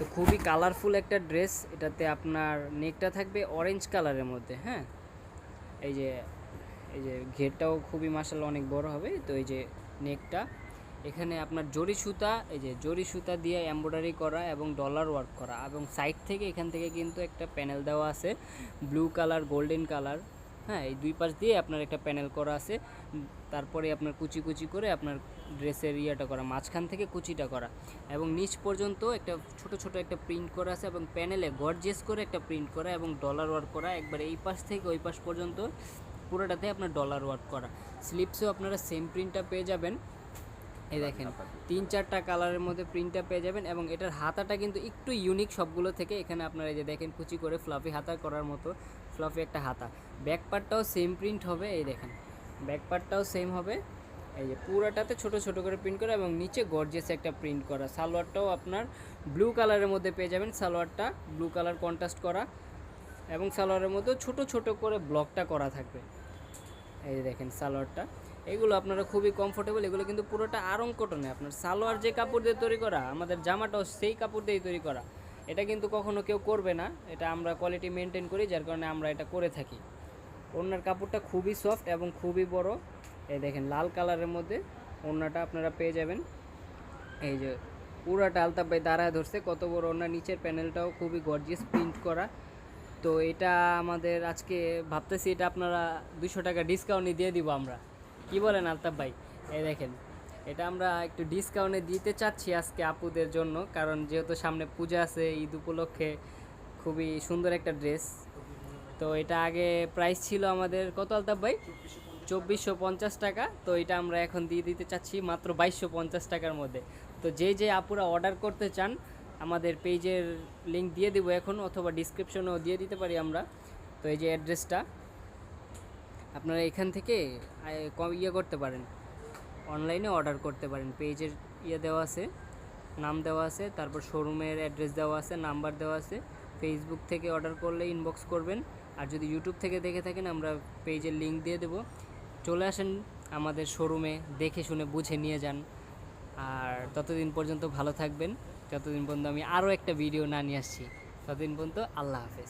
তো খুবই কালারফুল একটা ড্রেস এটাতে আপনার নেকটা থাকবে অরেঞ্জ কালারের মধ্যে হ্যাঁ? এই যে এই যে ঘেরটাও খুবই মাসাল অনেক বড় হবে, তো এই যে নেকটা এখানে আপনার জরি সুতা, এই যে জরি সুতা দিয়ে এমব্রয়ডারি করা এবং ডলার ওয়ার্ক করা এবং সাইড থেকে এখান থেকে কিন্তু একটা প্যানেল দেওয়া আছে ব্লু কালার গোল্ডেন কালার হ্যাঁ এই দুই পাশ দিয়ে আপনার একটা প্যানেল করা আছে। তারপরে আপনার কুচি কুচি করে আপনার ড্রেসের ইয়েটা করা, মাঝখান থেকে কুচিটা করা। এবং নিচ পর্যন্ত একটা ছোট ছোট একটা প্রিন্ট করা আছে এবং প্যানেলে গর্জেস করে একটা প্রিন্ট করা এবং ডলার ওয়ার্ক করা। একবার এই পাশ থেকে ওই পাশ পর্যন্ত পুরোটাতে আপনার ডলার ওয়ার্ক করা। স্লিপসেও আপনারা সেম প্রিন্টটা পেয়ে যাবেন। এই দেখেন তিন চারটা কালারের মধ্যে প্রিন্টটা পেয়ে যাবেন এবং এটার হাতাটা কিন্তু একটু ইউনিক সবগুলো থেকে এখানে আপনারা এই যে দেখেন কুচি করে ফ্লাফি হাতা করার মতো ফ্লাফি একটা হাতা। ব্যাক পার্টটাও সেম প্রিন্ট হবে এই দেখেন। ব্যাক পার্টটাও সেম হবে। এই যে পুরোটাতে ছোট ছোট করে প্রিন্ট করা এবং নিচে গর্জেস একটা প্রিন্ট করা। সালোয়ারটাও আপনার ব্লু কালারের মধ্যে পেয়ে যাবেন। সালোয়ারটা ব্লু কালার কন্ট্রাস্ট করা এবং সালোয়ারের মধ্যে ছোট ছোট করে ব্লকটা করা থাকবে। এই দেখেন সালোয়ারটা, এগুলো আপনারা খুবই কমফোর্টেবল এগুলো কিন্তু পুরোটা আরং কটনে আপনার সালোয়ার যে কাপড় দিয়ে তৈরি করা, আমাদের জামাটাও সেই কাপড় দিয়েই তৈরি করা। এটা কিন্তু কখনো কেউ করবে না, এটা আমরা কোয়ালিটি মেনটেন করি, যার কারণে আমরা এটা করে থাকি। ওনার কাপড়টা খুবই সফট এবং খুবই বড়। এই দেখেন লাল কালারের মধ্যে ওড়নাটা আপনারা পেয়ে যাবেন। এই যে পুরাটা আলতাপ ভাই দাঁড়ায় ধরছে, কত বড় ওনার নিচের প্যানেলটাও খুবই গর্জিয়াস প্রিন্ট করা। তো এটা আমাদের আজকে ভাবতেছি এটা আপনারা দুশো টাকা ডিসকাউন্টে দিয়ে দিব আমরা। কি বলেন আলতাফ ভাই? এই দেখেন, এটা আমরা একটু ডিসকাউন্টে দিতে চাচ্ছি আজকে আপুদের জন্য, কারণ যেহেতু সামনে পূজা আছে, ঈদ উপলক্ষে খুবই সুন্দর একটা ড্রেস তো এটা আগে প্রাইস ছিল আমাদের, কত আলতাফ ভাই? চব্বিশশো পঞ্চাশ টাকা। তো এটা আমরা এখন দিয়ে দিতে চাচ্ছি মাত্র বাইশশো পঞ্চাশ টাকার মধ্যে। তো যে যে আপুরা অর্ডার করতে চান আমাদের পেজের লিংক দিয়ে দেবো এখন অথবা ডিসক্রিপশনেও দিয়ে দিতে পারি আমরা। তো এই যে অ্যাড্রেসটা আপনারা এখান থেকে ইয়ে করতে পারেন। অনলাইনে অর্ডার করতে পারেন। পেজের ইয়ে দেওয়া আছে, নাম দেওয়া আছে, তারপর শোরুমের অ্যাড্রেস দেওয়া আছে নাম্বার দেওয়া আছে। ফেসবুক থেকে অর্ডার করলে ইনবক্স করবেন। আর যদি ইউটিউব থেকে দেখে থাকেন, আমরা পেজের লিংক দিয়ে দেবো। চলে আসেন আমাদের শোরুমে দেখে শুনে, বুঝে নিয়ে যান। আর ততদিন পর্যন্ত ভালো থাকবেন। ততদিন পর্যন্ত আমি আরও একটা ভিডিও না নিয়ে আসছি। ততদিন পর্যন্ত আল্লাহ হাফেজ।